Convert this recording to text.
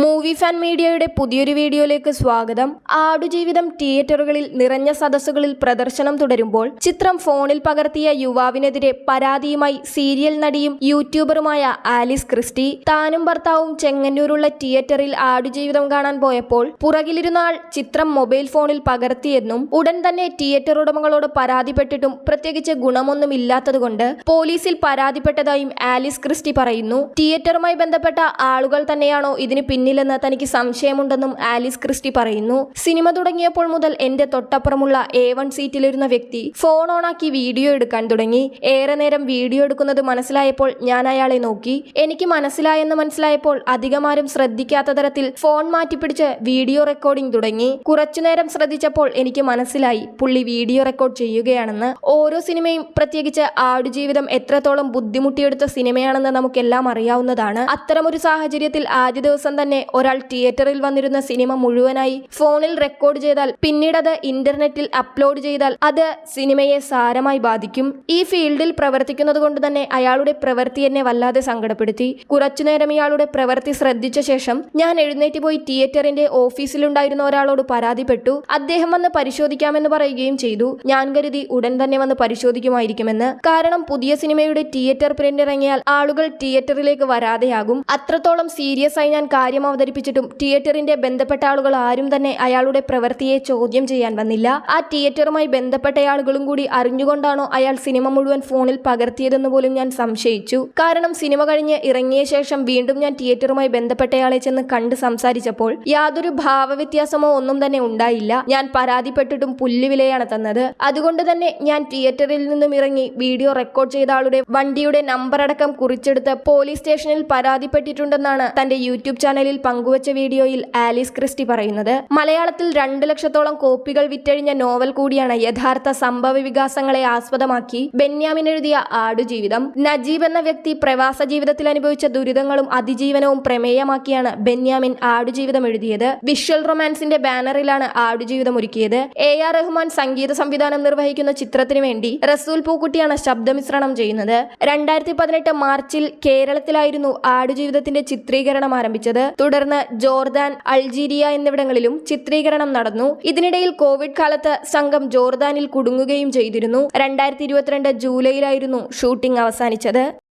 Movie fan മീഡിയയുടെ പുതിയൊരു വീഡിയോയിലേക്ക് സ്വാഗതം. ആടുജീവിതം തിയേറ്ററുകളിൽ നിറഞ്ഞ സദസ്സുകളിൽ പ്രദർശനം തുടരുമ്പോൾ ചിത്രം ഫോണിൽ പകർത്തിയ യുവാവിനെതിരെ പരാതിയുമായി സീരിയൽ നടിയും യൂട്യൂബറുമായ ആലിസ് ക്രിസ്റ്റി താനും ഭർത്താവും ചെങ്ങന്നൂരുള്ള തിയേറ്ററിൽ ആടുജീവിതം കാണാൻ പോയപ്പോൾ പുറകിലിരുന്ന ആൾ ചിത്രം മൊബൈൽ ഫോണിൽ പകർത്തിയെന്നും ഉടൻ തന്നെ തിയേറ്റർ ഉടമകളോട് പരാതിപ്പെട്ടിട്ടും പ്രത്യേകിച്ച് ഗുണമൊന്നുമില്ലാത്തതുകൊണ്ട് പോലീസിൽ പരാതിപ്പെട്ടതായും ആലിസ് ക്രിസ്റ്റി പറയുന്നു. തിയേറ്ററുമായി ബന്ധപ്പെട്ട ആളുകൾ തന്നെയാണോ ഇതിന് പിന്നിലെന്ന് തനിക്ക് സംശയമുണ്ടെന്നും ആലിസ് ക്രിസ്റ്റി പറയുന്നു. സിനിമ തുടങ്ങിയപ്പോൾ മുതൽ എന്റെ തൊട്ടപ്പുറമുള്ള എ വൺ സീറ്റിലിരുന്ന വ്യക്തി ഫോൺ ഓണാക്കി വീഡിയോ എടുക്കാൻ തുടങ്ങി. ഏറെ നേരം വീഡിയോ എടുക്കുന്നത് മനസ്സിലായപ്പോൾ ഞാൻ അയാളെ നോക്കി. എനിക്ക് മനസ്സിലായെന്ന് മനസ്സിലായപ്പോൾ അധികമാരും ശ്രദ്ധിക്കാത്ത തരത്തിൽ ഫോൺ മാറ്റിപ്പിടിച്ച് വീഡിയോ റെക്കോർഡിംഗ് തുടങ്ങി. കുറച്ചുനേരം ശ്രദ്ധിച്ചപ്പോൾ എനിക്ക് മനസ്സിലായി പുള്ളി വീഡിയോ റെക്കോർഡ് ചെയ്യുകയാണെന്ന്. ഓരോ സിനിമയും പ്രത്യേകിച്ച് ആടുജീവിതം എത്രത്തോളം ബുദ്ധിമുട്ടിയെടുത്ത സിനിമയാണെന്ന് നമുക്കെല്ലാം അറിയാവുന്നതാണ്. അത്തരമൊരു സാഹചര്യത്തിൽ ആദ്യ ദിവസം തന്നെ ഒരാൾ തിയേറ്ററിൽ വന്നിരുന്ന സിനിമ മുഴുവനായി ഫോണിൽ റെക്കോർഡ് ചെയ്താൽ പിന്നീട് അത് ഇന്റർനെറ്റിൽ അപ്ലോഡ് ചെയ്താൽ അത് സിനിമയെ സാരമായി ബാധിക്കും. ഈ ഫീൽഡിൽ പ്രവർത്തിക്കുന്നത് കൊണ്ട് തന്നെ അയാളുടെ പ്രവൃത്തി എന്നെ വല്ലാതെ സങ്കടപ്പെടുത്തി. കുറച്ചുനേരം ഇയാളുടെ പ്രവൃത്തി ശ്രദ്ധിച്ച ശേഷം ഞാൻ എഴുന്നേറ്റ് പോയി തിയേറ്ററിന്റെ ഓഫീസിലുണ്ടായിരുന്ന ഒരാളോട് പരാതിപ്പെട്ടു. അദ്ദേഹം വന്ന് പരിശോധിക്കാമെന്ന് പറയുകയും ചെയ്തു. ഞാൻ കരുതി ഉടൻ തന്നെ വന്ന് പരിശോധിക്കുമായിരിക്കുമെന്ന്. കാരണം പുതിയ സിനിമയുടെ തിയേറ്റർ പ്രിന്റ് ഇറങ്ങിയാൽ ആളുകൾ തിയേറ്ററിലേക്ക് വരാതെയാകും. അത്രത്തോളം സീരിയസ് ആയി ഞാൻ കാര്യം അവതരിപ്പിച്ചിട്ടും തിയേറ്ററിന്റെ ബന്ധപ്പെട്ട ആളുകൾ ആരും തന്നെ അയാളുടെ പ്രവൃത്തിയെ ചോദ്യം ചെയ്യാൻ വന്നില്ല. ആ തിയേറ്ററുമായി ബന്ധപ്പെട്ട ആളുകളും കൂടി അറിഞ്ഞുകൊണ്ടാണോ അയാൾ സിനിമ മുഴുവൻ ഫോണിൽ പകർത്തിയതെന്ന് പോലും ഞാൻ സംശയിച്ചു. കാരണം സിനിമ കഴിഞ്ഞ് ഇറങ്ങിയ ശേഷം വീണ്ടും ഞാൻ തിയേറ്ററുമായി ബന്ധപ്പെട്ടയാളെ ചെന്ന് കണ്ട് സംസാരിച്ചപ്പോൾ യാതൊരു ഭാവവ്യത്യാസമോ ഒന്നും തന്നെ ഉണ്ടായില്ല. ഞാൻ പരാതിപ്പെട്ടിട്ടും പുല്ലുവിലയാണ് തന്നത്. അതുകൊണ്ട് തന്നെ ഞാൻ തിയേറ്ററിൽ നിന്നും ഇറങ്ങി വീഡിയോ റെക്കോർഡ് ചെയ്ത ആളുടെ വണ്ടിയുടെ നമ്പർ അടക്കം കുറിച്ചെടുത്ത് പോലീസ് സ്റ്റേഷനിൽ പരാതിപ്പെട്ടിട്ടുണ്ടെന്നാണ് തന്റെ യൂട്യൂബ് ചാനലിൽ പങ്കുവച്ച വീഡിയോയിൽ ആലീസ് ക്രിസ്റ്റി പറയുന്നത് മലയാളത്തിൽ രണ്ട് ലക്ഷത്തോളം കോപ്പികൾ വിറ്റഴിഞ്ഞ നോവൽ കൂടിയാണ് യഥാർത്ഥ സംഭവ വികാസങ്ങളെ ആസ്പദമാക്കി ബെന്യാമിൻ എഴുതിയ ആടുജീവിതം. നജീബ് എന്ന വ്യക്തി പ്രവാസ ജീവിതത്തിൽ അനുഭവിച്ച ദുരിതങ്ങളും അതിജീവനവും പ്രമേയമാക്കിയാണ് ബെന്യാമിൻ ആടുജീവിതം എഴുതിയത്. വിഷ്വൽ റൊമാൻസിന്റെ ബാനറിലാണ് ആടുജീവിതം ഒരുക്കിയത്. എ ആർ റഹ്മാൻ സംഗീത സംവിധാനം നിർവഹിക്കുന്ന ചിത്രത്തിനു വേണ്ടി റസൂൽ പൂക്കുട്ടിയാണ് ശബ്ദമിശ്രണം ചെയ്യുന്നത്. രണ്ടായിരത്തി പതിനെട്ട് മാർച്ചിൽ കേരളത്തിലായിരുന്നു ആടുജീവിതത്തിന്റെ ചിത്രീകരണം ആരംഭിച്ചത്. തുടർന്ന് ജോർദാൻ അൾജീരിയ എന്നിവിടങ്ങളിലും ചിത്രീകരണം നടന്നു. ഇതിനിടയിൽ കോവിഡ് കാലത്ത് സംഘം ജോർദാനിൽ കുടുങ്ങുകയും ചെയ്തിരുന്നു. രണ്ടായിരത്തി ഇരുപത്തിരണ്ട് ജൂലൈയിലായിരുന്നു ഷൂട്ടിംഗ് അവസാനിച്ചത്.